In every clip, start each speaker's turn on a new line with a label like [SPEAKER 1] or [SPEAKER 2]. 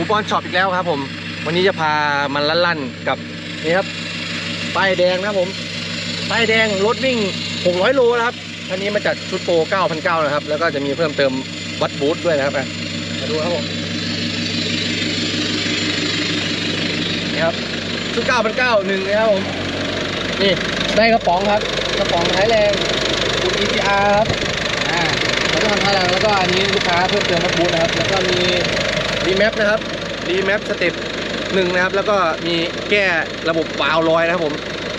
[SPEAKER 1] ูปอนช็อปอีกแล้วครับผม วันนี้จะพามันลั่นๆกับนี่ครับป้ายแดงนะครับผมป้ายแดงรถวิ่ง 600 โลนะครับคันนี้มาจากชุดโปร9,900นะครับ แล้วก็จะมีเพิ่มเติมวัดบูทด้วยนะครับมาดูครับผมนี่ครับชุด9,900หนึ่งนะครับผมนี่ได้กระป๋องครับ กระป๋องท้ายแรงคุณ ECR ครับอ่าแล้วก็ทำท้ายแรงแล้วก็อันนี้ลูกค้าเพิ่มเติมวัดบูทนะครับ แล้วก็มี รีแมปนะครับรีแมปสเต็ปหนึ่งนะครับ แล้วก็มีแก้ระบบวาล์วลอยนะครับผม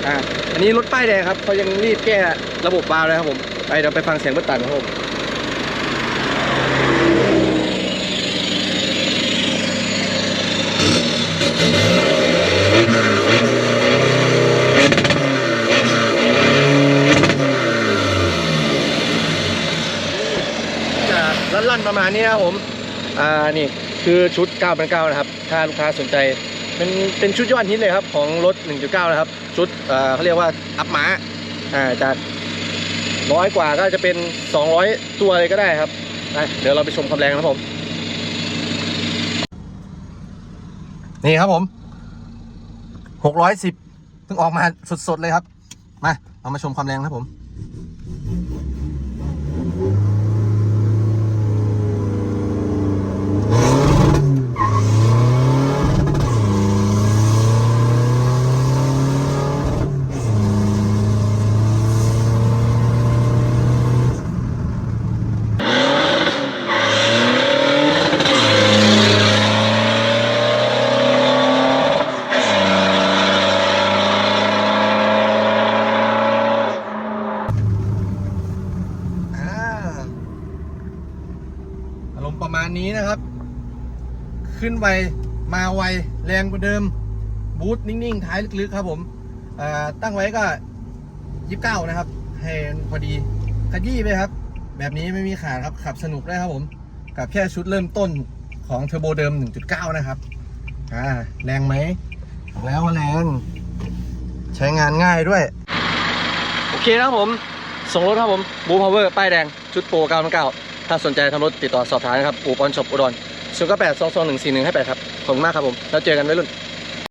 [SPEAKER 1] อ่าอันนี้รถป้ายแดงครับเขายังรีบแก้ระบบวาล์วเลยครับผมไปเดี๋ยวไปฟังเสียงเบิ้ลตันครับผมจะลั่นๆประมาณนี้นะครับผม อ่า นี่ คือชุด 9,900 นะครับ ถ้าลูกค้าสนใจเป็นเป็นชุดยอดฮิตเลยครับ ของรถ 1.9 นะครับ ชุดเขาเรียกว่าอัพม้าอ่าจากร้อยกว่าก็จะเป็น 200 ตัวเลยก็ได้ครับเดี๋ยวเราไปชมความแรงนะครับผม นี่ครับผม 610เพิ่งออกมาสดๆเลยครับ มา เรามาชมความแรงนะครับผม อ่าอารมณ์ ประมาณนี้นะครับ ขึ้นไวมาไวแรงกว่าเดิม บูทนิ่งๆท้ายลึกๆครับผมตั้งไว้ก็ยี่สิบเก้านะครับให้พอดีขยี้ไปครับ แบบนี้ไม่มีขาดครับขับสนุกได้ครับผม กับแค่ชุดเริ่มต้นของเทอร์โบเดิม 1.9 นะครับอ่าแรงไหมแล้วแรงใช้งานง่ายด้วย โอเคนะครับผม ส่งรถครับผมบูพาวเวอร์ป้ายแดง ชุดโปร999 ถ้าสนใจทำรถติดต่อสอบถามนะครับอูปอนช็อปอุดร0 9 8 2 2 1 4 1 5 8ครับขอบคุณมากครับผมแล้วเจอกันไว้รุ่น